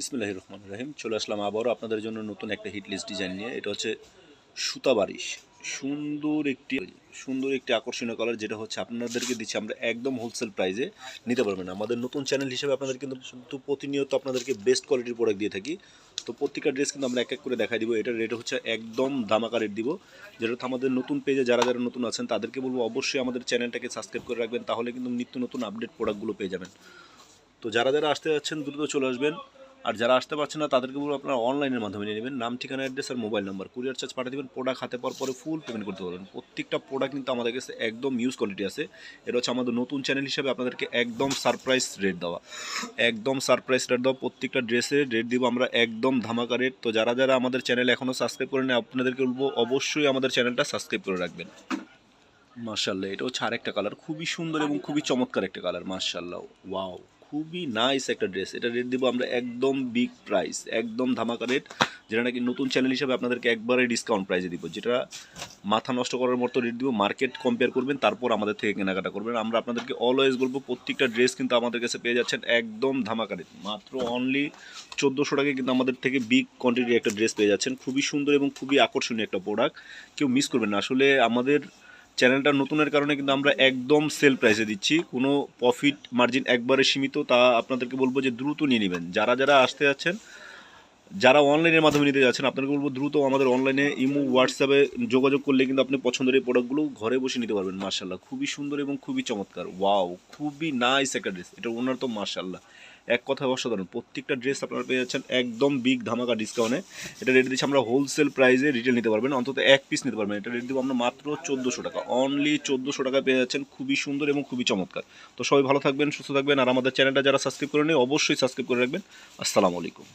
বিসমিল্লাহ রহমান রাহিম। চলে আসলাম আবারও আপনাদের জন্য নতুন একটা হিট লিস্ট ডিজাইন নিয়ে। এটা হচ্ছে সুতা বারিশ। সুন্দর একটি সুন্দর একটি আকর্ষণীয় কালার যেটা হচ্ছে আপনাদেরকে দিচ্ছি আমরা একদম হোলসেল প্রাইসে নিতে পারবেন আমাদের নতুন চ্যানেল হিসেবে আপনাদের কিন্তু প্রতিনিয়ত আপনাদেরকে বেস্ট কোয়ালিটির প্রোডাক্ট দিয়ে থাকি। তো প্রত্যেকটা ড্রেস কিন্তু আমরা এক এক করে দেখাই দিব। এটার রেট হচ্ছে একদম ধামাকা রেট দিব। যেটা আমাদের নতুন পেজে যারা যারা নতুন আছেন, তাদেরকে বলব অবশ্যই আমাদের চ্যানেলটাকে সাবস্ক্রাইব করে রাখবেন। তাহলে কিন্তু নিত্য নতুন আপডেট প্রোডাক্টগুলো পেয়ে যাবেন। তো যারা যারা আসতে যাচ্ছেন, দ্রুত চলে আসবেন। আর যারা আসতে পারছেন না, তাদেরকে বলব আপনারা অনলাইনের মাধ্যমে নিয়ে নেবেন। নাম, ঠিকানা অ্যাড্রেস আর মোবাইল নাম্বার কুরিয়ার চার্জ পাঠিয়ে দেবেন প্রোডাক্ট হাতে পাওয়ার পরে ফুল পেমেন্ট করতে পারবেন। প্রত্যেকটা প্রোডাক্ট কিন্তু আমাদের কাছে একদম ইউজ কোয়ালিটি আছে। এটা হচ্ছে আমাদের নতুন চ্যানেল হিসেবে আপনাদেরকে একদম সারপ্রাইজ রেট দেওয়া। একদম সারপ্রাইজ রেট দেওয়া। প্রত্যেকটা ড্রেসের রেট দিব আমরা একদম ধামাকা রেট তো যারা যারা আমাদের চ্যানেল এখনও সাবস্ক্রাইব করে নেয় আপনাদেরকে বলব অবশ্যই আমাদের চ্যানেলটা সাবস্ক্রাইব করে রাখবেন। মার্শাল্লাহ এটা হচ্ছে আরেকটা কালার খুবই সুন্দর এবং খুবই চমৎকার একটা কালার মার্শাল্লাহ ওয়াও খুবই নাইস একটা ড্রেস এটা রেট দিব আমরা একদম বিগ প্রাইস একদম ধামাকা রেট যেটা নাকি নতুন চ্যানেল হিসাবে আপনাদেরকে একবারে ডিসকাউন্ট প্রাইসে দিব। যেটা মাথা নষ্ট করার মতো রেট দিব মার্কেট কম্পেয়ার করবেন, তারপর আমাদের থেকে কেনাকাটা করবেন। আমরা আপনাদেরকে অলওয়েজ বলব, প্রত্যেকটা ড্রেস কিন্তু আমাদের কাছে পেয়ে যাচ্ছেন একদম ধামাকা রেট মাত্র অনলি চোদ্দোশো টাকায় কিন্তু আমাদের থেকে বিগ কোয়ান্টিটির একটা ড্রেস পেয়ে যাচ্ছেন। খুবই সুন্দর এবং খুবই আকর্ষণীয় একটা প্রোডাক্ট কেউ মিস করবেন না। আসলে আমাদের চ্যানেলটা নতুনের কারণে কিন্তু আমরা একদম সেল প্রাইসে দিচ্ছি। কোনো প্রফিট মার্জিন একবারে সীমিত, তা আপনাদেরকে বলব যে দ্রুত নিয়ে নেবেন। যারা যারা আসতে যাচ্ছেন যারা অনলাইনের মাধ্যমে নিতে যাচ্ছেন আপনাকে বলব দ্রুত আমাদের অনলাইনে ইমো হোয়াটসঅ্যাপে যোগাযোগ করলে কিন্তু আপনি পছন্দের এই প্রোডাক্টগুলো ঘরে বসে নিতে পারবেন মার্শাল্লাহ খুবই সুন্দর এবং খুবই চমৎকার। ওয়াও খুবই নাইস একটা ড্রেস এটা ওনার তো মার্শাল্লাহ এক কথায় অসাধারণ। প্রত্যেকটা ড্রেস আপনারা পেয়ে যাচ্ছেন একদম বিগ ধামাকা ডিসকাউন্টে এটা রেট দিচ্ছি আমরা হোলসেল প্রাইসে রিটেল নিতে পারবেন। অন্তত এক পিস নিতে পারবেন। এটা রেট দেবো আমরা মাত্র চোদ্দোশো টাকা। অনলি চোদ্দোশো টাকা পেয়ে যাচ্ছেন। খুবই সুন্দর এবং খুবই চমৎকার। তো সবাই ভালো থাকবেন, সুস্থ থাকবেন। আর আমাদের চ্যানেলটা যারা সাবস্ক্রাইব করে নেই অবশ্যই সাবস্ক্রাইব করে রাখবেন। আসসালামু আলাইকুম।